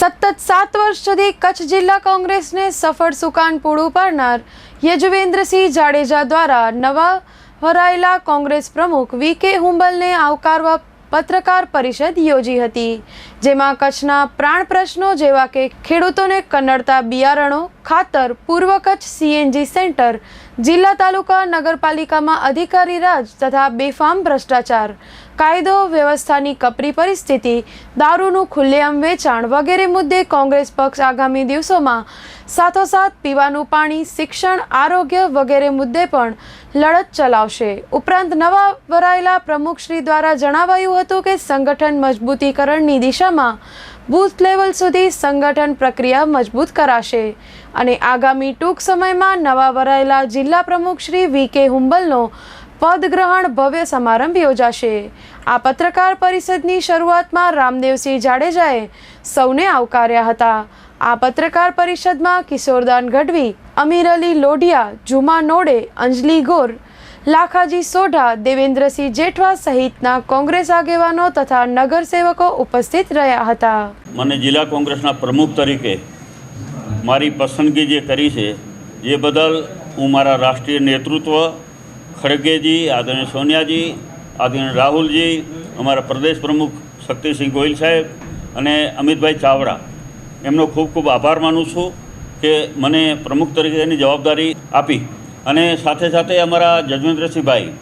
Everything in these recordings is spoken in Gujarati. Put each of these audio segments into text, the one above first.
સતત સાત વર્ષ સુધી કચ્છ જિલ્લા કોંગ્રેસને સફળ સુકાન પૂરું પાડનાર યજુવેન્દ્રસિંહ જાડેજા દ્વારા નવા વરાયેલા કોંગ્રેસ પ્રમુખ વી કે હુંબલને આવકારવા પત્રકાર પરિષદ યોજી હતી, જેમાં કચ્છના પ્રાણ પ્રશ્નો જેવા કે ખેડૂતોને કન્નડતા બિયારણો ખાતર પૂર્વ કચ્છ સીએનજી સેન્ટર, જિલ્લા તાલુકા નગરપાલિકામાં અધિકારી રાજ તથા બેફામ ભ્રષ્ટાચાર કાયદો, વ્યવસ્થાની કપરી પરિસ્થિતિ, દારૂનું ખુલ્લેઆમ વેચાણ વગેરે મુદ્દે કોંગ્રેસ પક્ષ આગામી દિવસોમાં સાથોસાથ પીવાનું પાણી, શિક્ષણ, આરોગ્ય વગેરે મુદ્દે પણ લડત ચલાવશે. ઉપરાંત નવા વરાયેલા પ્રમુખશ્રી દ્વારા જણાવાયું હતું કે સંગઠન મજબૂતીકરણની દિશામાં બૂથ લેવલ સુધી સંગઠન પ્રક્રિયા મજબૂત કરાશે. અને આગામી ટૂંક સમયમાં નવા વરાયેલા જિલ્લા પ્રમુખ શ્રી વી કે હુંબલનો પદગ્રહણ ભવ્ય સમારંભ યોજાશે. આ પત્રકાર પરિષદની શરૂઆતમાં રામદેવસિંહ જાડેજાએ સૌને આવકાર્યા હતા. આ પત્રકાર પરિષદમાં કિશોરદાન ગઢવી, અમીર અલી લોઢિયા, જુમા નોડે, અંજલી ગોર, લાખાજી સોઢા, દેવેન્દ્રસિંહ જેઠવા સહિતના કોંગ્રેસ આગેવાનો તથા નગરસેવકો ઉપસ્થિત રહ્યા હતા. મને જિલ્લા કોંગ્રેસના પ્રમુખ તરીકે મારી પસંદગી જે કરી છે, એ બદલ હું મારા રાષ્ટ્રીય નેતૃત્વ ખડગેજી, આદરણીય સોનિયાજી, આદરણીય રાહુલજી, અમારા પ્રદેશ પ્રમુખ શક્તિસિંહ ગોહિલ સાહેબ અને અમિતભાઈ ચાવડા. એમનો ખૂબ ખૂબ આભાર માનું છું કે મને પ્રમુખ તરીકેની જવાબદારી આપી અને સાથે સાથે અમારા જજવેન્દ્રસિંહભાઈ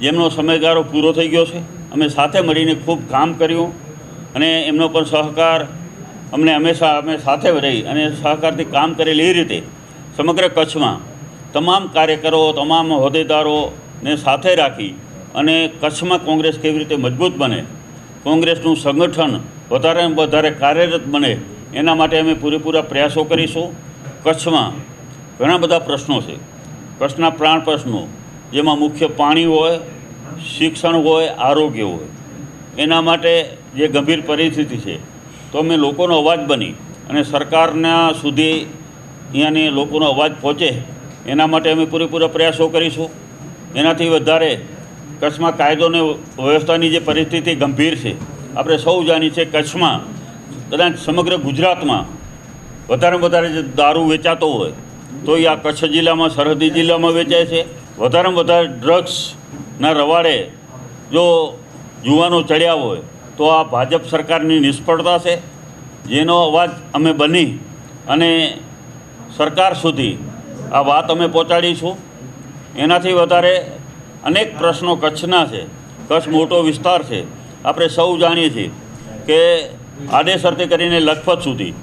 જેમનો સમયગાળો પૂરો થઈ ગયો છે, અમે સાથે મળીને ખૂબ કામ કર્યું અને એમનો પણ સહકાર અમને હંમેશા અમે સાથે રહી અને સહકારથી કામ કરેલી એ રીતે સમગ્ર કચ્છમાં તમામ કાર્યકરો, તમામ હોદ્દેદારોને સાથે રાખી અને કચ્છમાં કોંગ્રેસ કેવી રીતે મજબૂત બને, કોંગ્રેસનું સંગઠન વધારે વધારે કાર્યરત બને, એના માટે અમે પૂરેપૂરા પ્રયાસો કરીશું. કચ્છમાં ઘણા બધા પ્રશ્નો છે. કચ્છના પ્રાણ પ્રશ્નો, જેમાં મુખ્ય પાણી હોય, શિક્ષણ હોય, આરોગ્ય હોય, એના માટે જે ગંભીર પરિસ્થિતિ છે, તો અમે લોકોનો અવાજ બની અને સરકારના સુધી અહીંયાની લોકોનો અવાજ પહોંચે એના માટે અમે પૂરેપૂરા પ્રયાસો કરીશું. એનાથી વધારે કચ્છમાં કાયદો અને વ્યવસ્થાની જે પરિસ્થિતિ ગંભીર છે, આપણે સૌ જાણીએ છીએ કચ્છમાં, કદાચ સમગ્ર ગુજરાતમાં વધારેમાં વધારે જે દારૂ વેચાતો હોય, તો એ આ કચ્છ જિલ્લામાં, સરહદી જિલ્લામાં વેચાય છે. વધારેમાં વધારે ડ્રગ્સના રવાડે જો યુવાનો ચડ્યા હોય, તો આ ભાજપ સરકારની નિષ્ફળતા છે. જેનો અવાજ અમે બની અને સરકાર સુધી આ વાત અમે પહોંચાડીશું એનાથી વધારે અનેક પ્રશ્નો કચ્છના છે, કચ્છ મોટો વિસ્તાર છે. આપણે સૌ જાણીએ છીએ કે આડેસરથી કરીને લખપત સુધી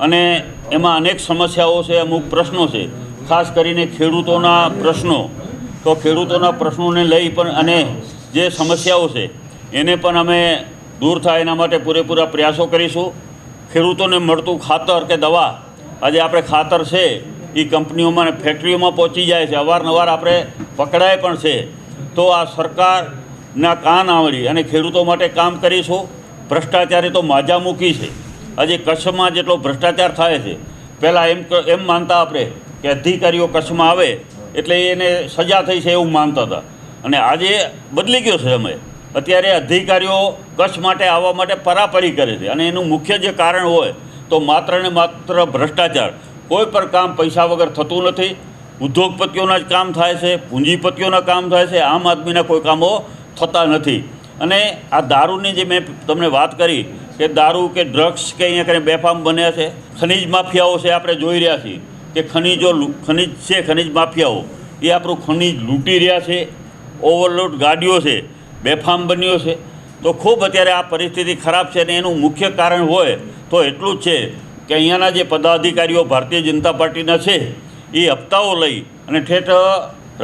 અને એમાં અનેક સમસ્યાઓ છે, અમુક પ્રશ્નો છે. ખાસ કરીને ખેડૂતોના પ્રશ્નો. તો ખેડૂતોના પ્રશ્નોને લઈ પણ અને જે સમસ્યાઓ છે, એને પણ અમે દૂર થાય એના માટે પૂરેપૂરા પ્રયાસો કરીશું. ખેડૂતોને મળતું ખાતર કે દવા, આજે આપણે ખાતર છે એ કંપનીઓમાં અને ફેક્ટરીઓમાં પહોંચી જાય છે. અવારનવાર આપણે પકડાય પણ છે. તો આ સરકારના કાન આવડી અને ખેડૂતો માટે કામ કરીશું. ભ્રષ્ટાચારે તો માજા મૂકી છે. આજે કચ્છમાં જેટલો ભ્રષ્ટાચાર થાય છે. પહેલાં એમ એમ માનતા આપણે કે અધિકારીઓ કચ્છમાં આવે એટલે એને સજા થઈ છે એવું માનતા હતા. અને આજે બદલી ગયો છે સમય. અત્યારે અધિકારીઓ કચ્છ માટે આવવા માટે પરાપરી કરે છે. અને એનું મુખ્ય જે કારણ હોય તો માત્ર ને માત્ર ભ્રષ્ટાચાર. કોઈ પણ કામ પૈસા વગર થતું નથી. ઉદ્યોગપતિઓના જ કામ થાય છે, પૂંજીપતિઓના કામ થાય છે, આમ આદમીના કોઈ કામો થતા નથી. અને આ દારૂની જે મેં તમને વાત કરી કે દારૂ કે ડ્રગ્સ કે અહીંયા કરીને બેફામ બન્યા છે, ખનીજ માફિયાઓ છે આપણે જોઈ રહ્યા છીએ કે ખનીજો ખનિજ છે, ખનીજ માફિયાઓ. એ આપણું ખનિજ લૂંટી રહ્યા છે, ઓવરલોડ ગાડીઓ છે, બેફામ બન્યો છે. તો ખૂબ અત્યારે આ પરિસ્થિતિ ખરાબ છે અને એનું મુખ્ય કારણ હોય તો એટલું જ છે કે અહીંયાના જે પદાધિકારીઓ ભારતીય જનતા પાર્ટીના છે, એ હપ્તાઓ લઈ અને ઠેઠ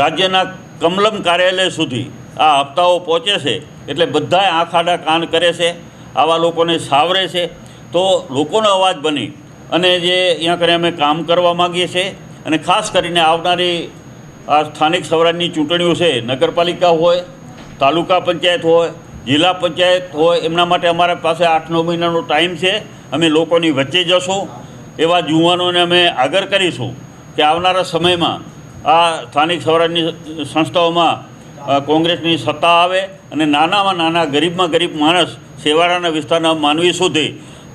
રાજ્યના કમલમ કાર્યાલય સુધી આ હપ્તાઓ પહોંચે છે, એટલે બધાએ આંખ આડા કાન કરે છે, આવા લોકોને સાવરે છે. તો લોકોનો અવાજ બની અને જે અહીંયા કરે અમે કામ કરવા માગીએ છીએ અને ખાસ કરીને આવનારી આ સ્થાનિક સ્વરાજની ચૂંટણીઓ છે, નગરપાલિકા હોય, તાલુકા પંચાયત હોય, જિલ્લા પંચાયત હોય, એમના માટે અમારા પાસે આઠ નવ મહિનાનો ટાઈમ છે. અમે લોકોની વચ્ચે જશું, એવા યુવાનોને અમે આગળ કરીશું કે આવનારા સમયમાં આ સ્થાનિક સ્વરાજની સંસ્થાઓમાં કોંગ્રેસની સત્તા આવે અને નાનામાં નાના ગરીબમાં ગરીબ માણસ સેવાડાના વિસ્તારના માનવી સુધી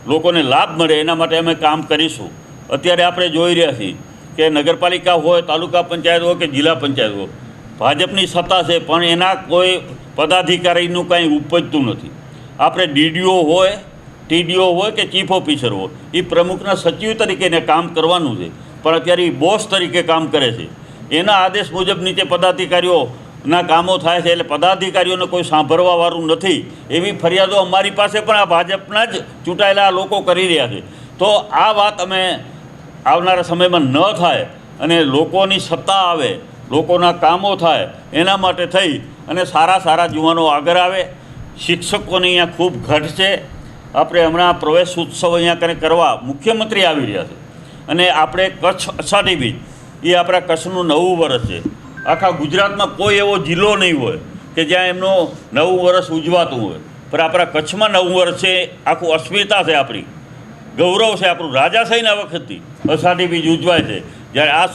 લોકોને લાભ મળે, એના માટે અમે કામ કરીશું. અત્યારે આપણે જોઈ રહ્યા છીએ કે નગરપાલિકા હોય, તાલુકા પંચાયત હોય કે જિલ્લા પંચાયત હોય, ભાજપની સત્તા છે, પણ એના કોઈ પદાધિકારીનું કાંઈ ઉપજતું નથી. આપણે ડીડીઓ હોય ટીડીઓ હોય કે ચીફ ઓફિસર હોય એ પ્રમુખના સચિવ તરીકે એને કામ કરવાનું છે. પણ અત્યારે એ બોસ તરીકે કામ કરે છે. એના આદેશ મુજબ નીચે પદાધિકારીઓના કામો થાય છે, એટલે પદાધિકારીઓને કોઈ સાંભળવાવાળું નથી. એવી ફરિયાદો અમારી પાસે પણ આ ભાજપના જ ચૂંટાયેલા લોકો કરી રહ્યા છે. તો આ વાત અમે આવનારા સમયમાં ન થાય અને લોકોની સત્તા આવે, લોકોના કામો થાય, એના માટે થઈ અને સારા સારા યુવાનો આગળ આવે. શિક્ષકોની અહીંયા ખૂબ ઘટ છે. આપણે હમણાં પ્રવેશ ઉત્સવ અહીંયા કને કરવા મુખ્યમંત્રી આવી રહ્યા છે. અને આપણે કચ્છ અષાઢી બીજ, એ આપણા કચ્છનું નવું વર્ષ છે. આખા ગુજરાતમાં કોઈ એવો જિલ્લો નહીં હોય કે જ્યાં એમનો નવું વર્ષ ઉજવાતું હોય. પણ આપણા કચ્છમાં નવું વર્ષ છે, આખું અસ્મિતા છે આપણી. ગૌરવ છે આપણું. રાજાશાહીના વખતથી અષાઢી બીજ ઉજવાય છે. જ્યારે આ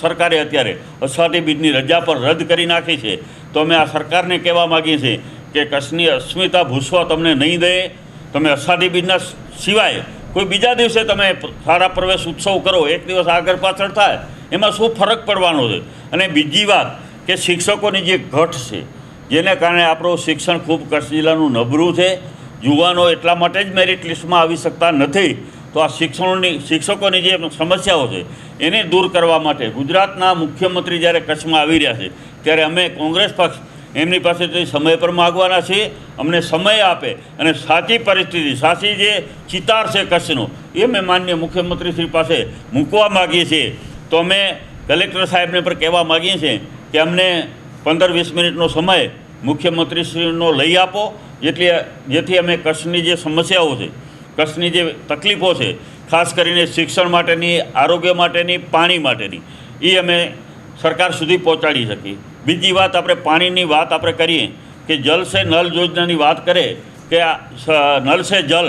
સરકારે અત્યારે અષાઢી બીજની રજા પર રદ કરી નાખી છે. તો અમે આ સરકારને કહેવા માગીએ છીએ કે કચ્છની અસ્મિતા ભૂસવા તમને નહીં દે તમે અષાઢી બીજના સિવાય કોઈ બીજા દિવસે તમે સારા પ્રવેશ ઉત્સવ કરો, એક દિવસ આગળ પાછળ થાય, એમાં શું ફરક પડવાનો છે? અને બીજી વાત કે શિક્ષકોની જે ઘટ છે, જેને કારણે આપણું શિક્ષણ ખૂબ કચ્છ જિલ્લાનું નબળું છે, યુવાનો એટલા માટે જ મેરિટ લિસ્ટમાં આવી શકતા નથી, તો આ શિક્ષણની, શિક્ષકોની જે સમસ્યાઓ છે, એને દૂર કરવા માટે ગુજરાતના મુખ્યમંત્રી જ્યારે કચ્છમાં આવી રહ્યા છે, ત્યારે અમે કોંગ્રેસ પક્ષ એમની પાસેથી સમય પર માગવાના છે, અમને સમય આપે અને સાચી પરિસ્થિતિ, સાચી જે ચિતાર છે કચ્છનો, એ અમે માન્ય મુખ્યમંત્રી શ્રી પાસે મૂકવા માગીએ છીએ. તો અમે કલેક્ટર સાહેબને પણ કહેવા માગીએ છીએ કે અમને પંદર વીસ મિનિટનો સમય મુખ્યમંત્રીશ્રીનો લઈ આપો, જેટલી જેથી અમે કચ્છની જે સમસ્યાઓ છે, કચ્છની જે તકલીફો છે, ખાસ કરીને શિક્ષણ માટેની, આરોગ્ય માટેની, પાણી માટેની એ અમે સરકાર સુધી પહોંચાડી શકીએ. બીજી વાત આપણે પાણીની વાત આપણે કરીએ કે જલ સે નલ યોજનાની વાત કરે કે આ નલ સે જલ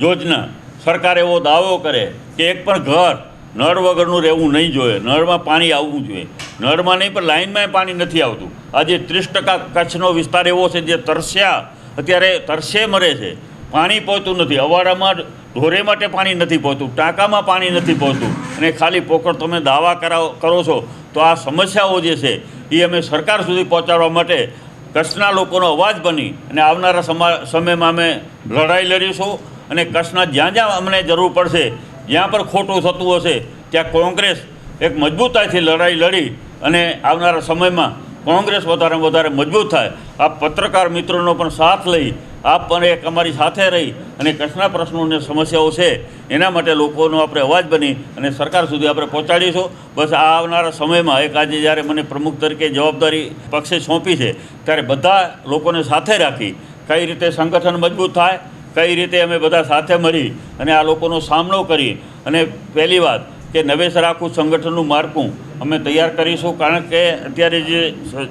યોજના સરકાર એવો દાવો કરે કે એક પણ ઘર નળ વગરનું રહેવું નહીં જોઈએ. નળમાં પાણી આવવું જોઈએ. નળમાં નહીં, પણ લાઇનમાં પાણી નથી આવતું. આજે ત્રીસ ટકા કચ્છનો વિસ્તાર એવો છે જે તરસ્યા, અત્યારે તરસે મરે છે. પાણી પહોંચતું નથી. અવાડામાં ઢોરે માટે પાણી નથી પહોંચતું ટાંકામાં પાણી નથી પહોંચતું અને ખાલી પોકળ તમે દાવા કરાવો, કરો છો, તો આ સમસ્યાઓ જે છે એ અમે સરકાર સુધી પહોંચાડવા માટે કચ્છના લોકોનો અવાજ બની અને આવનારા સમા, સમયમાં અમે લડાઈ લડીશું અને કચ્છના જ્યાં જ્યાં અમને જરૂર પડશે, જ્યાં પણ ખોટું થતું હશે, ત્યાં કોંગ્રેસ એક મજબૂતાઈથી લડાઈ લડી અને આવનારા સમયમાં કોંગ્રેસ વધારે વધારે મજબૂત થાય. આ પત્રકાર મિત્રોનો પણ સાથ લઈ, આપ પણ એક અમારી સાથે રહી અને કચ્છના પ્રશ્નોને સમસ્યાઓ છે, એના માટે લોકોનો આપણે અવાજ બની અને સરકાર સુધી આપણે પહોંચાડીશું. બસ આ આવનારા સમયમાં એક આજે જ્યારે મને પ્રમુખ તરીકે જવાબદારી પક્ષે સોંપી છે, ત્યારે બધા લોકોને સાથે રાખી કઈ રીતે સંગઠન મજબૂત થાય, કઈ રીતે અમે બધા સાથે મળી અને આ લોકોનો સામનો કરી. અને પહેલી વાત કે નવેસર આખું સંગઠનનું માળખું અમે તૈયાર કરીશું. કારણ કે અત્યારે જે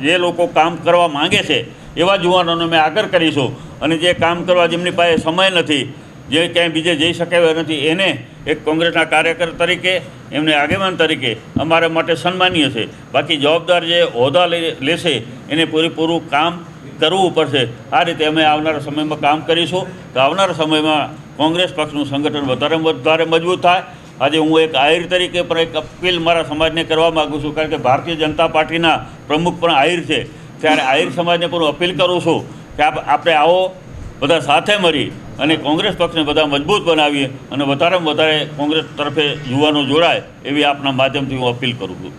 જે લોકો કામ કરવા માંગે છે, એવા યુવાનોને અમે આગળ કરીશું. અને જે કામ કરવા જેમની પાસે સમય નથી, જે ક્યાંય બીજે જઈ શકે નથી, એને એક કોંગ્રેસના કાર્યકર તરીકે, એમને આગેવાન તરીકે અમારા માટે સન્માનીય છે. બાકી જવાબદાર જે હોદ્દા લેશે, એને પૂરેપૂરું કામ કરવું પડશે. આ રીતે અમે આવનારા સમયમાં કામ કરીશું. તો આવનારા સમયમાં કોંગ્રેસ પક્ષનું સંગઠન વધારે વધારે મજબૂત થાય. આજે હું એક આહિર તરીકે પણ એક અપીલ મારા સમાજને કરવા માગું છું, કારણ કે ભારતીય જનતા પાર્ટીના પ્રમુખ પણ આહિર છે. ત્યારે આહિર સમાજને પણ અપીલ કરું છું કે આપ આપણે આવો, બધા સાથે મળી અને કોંગ્રેસ પક્ષને બધા મજબૂત બનાવીએ અને વધારેમાં વધારે કોંગ્રેસ તરફે યુવાનો જોડાય, એવી આપના માધ્યમથી હું અપીલ કરું છું.